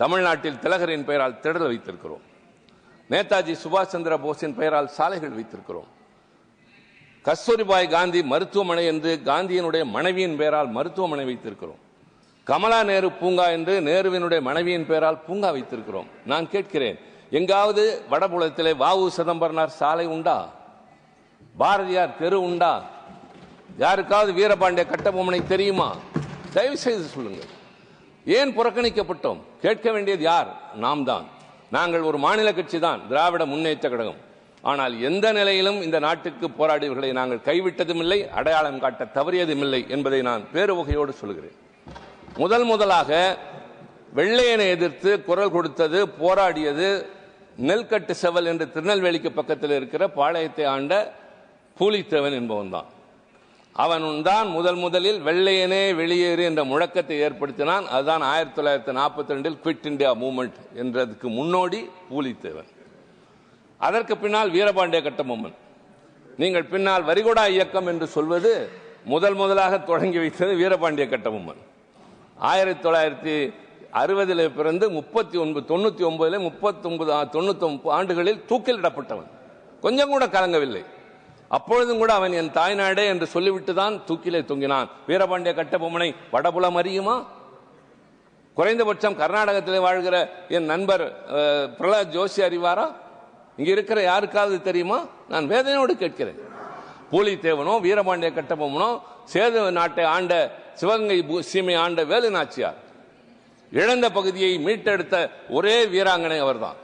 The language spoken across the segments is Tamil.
தமிழ்நாட்டில் திலகரின் பெயரால் திடல் வைத்திருக்கிறோம். நேதாஜி சுபாஷ் சந்திர போஸின் பெயரால் சாலைகள் வைத்திருக்கிறோம். கஸ்தூரிபாய் காந்தி மருத்துவமனை என்று காந்தியினுடைய மனைவியின் பெயரால் மருத்துவமனை வைத்திருக்கிறோம். கமலா நேரு பூங்கா என்று நேருவினுடைய மனைவியின் பெயரால் பூங்கா வைத்திருக்கிறோம். நான் கேட்கிறேன் எங்காவது வடபுலத்திலே வாவு சிதம்பரனார் சாலை உண்டா? பாரதியார் தெரு உண்டா? யாருக்காவது வீரபாண்டிய கட்டபொம்மனை தெரியுமா? தயவு செய்து சொல்லுங்கள். ஏன் புறக்கணிக்கப்பட்டோம்? கேட்க வேண்டியது யார்? நாம் தான் நாங்கள் ஒரு மாநில கட்சி தான் திராவிட முன்னேற்ற கழகம். ஆனால் எந்த நிலையிலும் இந்த நாட்டுக்கு போராடியவர்களை நாங்கள் கைவிட்டதும் இல்லை அடையாளம் காட்ட தவறியதும் இல்லை என்பதை நான் பேருவகையோடு சொல்கிறேன். முதல் முதலாக வெள்ளையனை எதிர்த்து குரல் கொடுத்தது போராடியது நெல்கட்டு செவல் என்று திருநெல்வேலிக்கு பக்கத்தில் இருக்கிற பாளையத்தை ஆண்ட பூலித்தேவன் என்பவன் தான் அவன் தான் முதல் முதலில் வெள்ளையனே வெளியேறு என்ற முழக்கத்தை ஏற்படுத்தினான். அதுதான் ஆயிரத்தி தொள்ளாயிரத்தி நாற்பத்தி ரெண்டில் குவிட் இந்தியா மூமெண்ட் என்றதுக்கு முன்னோடி பூலித்தேவன். அதற்கு பின்னால் வீரபாண்டிய கட்டபொம்மன். நீங்கள் பின்னால் வரிகொடா இயக்கம் என்று சொல்வது முதல் முதலாக தொடங்கி வைத்தது வீரபாண்டிய கட்டபொம்மன். ஆயிரத்தி தொள்ளாயிரத்தி அறுபதில் பிறந்து முப்பத்தி ஒன்பது தொண்ணூற்றி ஒன்பதில் முப்பத்தொன்பது ஒன்பது ஆண்டுகளில் தூக்கிலிடப்பட்டவன். கொஞ்சம் கூட கலங்கவில்லை. அப்பொழுதும் கூட அவன் என் தாய்நாடே என்று சொல்லிவிட்டு தான் தூக்கிலே தொங்கினான். வீரபாண்டிய கட்டபொம்மனை வடபுலம் அறியுமா? குறைந்தபட்சம் கர்நாடகத்திலே வாழ்கிற என் நண்பர் அஹ், பிரகலாத் ஜோஷி அறிவாரா? இங்கே இருக்கிற யாருக்காவது தெரியுமா? நான் வேதனையோடு கேட்கிறேன். பூலித்தேவனோ வீரபாண்டிய கட்டபொம்மனோ சேது நாட்டை ஆண்ட சிவகங்கை பூ- சீமை ஆண்ட வேலு நாச்சியார் இழந்த பகுதியை மீட்டெடுத்த ஒரே வீராங்கனை அவர்தான்.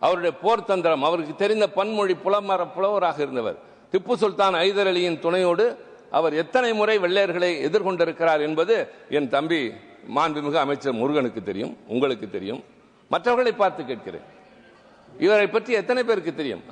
அவருடைய போர் தந்திரம் அவருக்கு தெரிந்த பன்மொழி புலமர புலவராக இருந்தவர். திப்பு சுல்தான் ஐதர் அலியின் துணையோடு அவர் எத்தனை முறை வெள்ளையர்களை எதிர்கொண்டிருக்கிறார் என்பது என் தம்பி மாண்புமிகு அமைச்சர் முருகனுக்கு தெரியும் உங்களுக்கு தெரியும். மற்றவர்களை பார்த்து கேட்கிறேன். இவரை பற்றி எத்தனை பேருக்கு தெரியும்?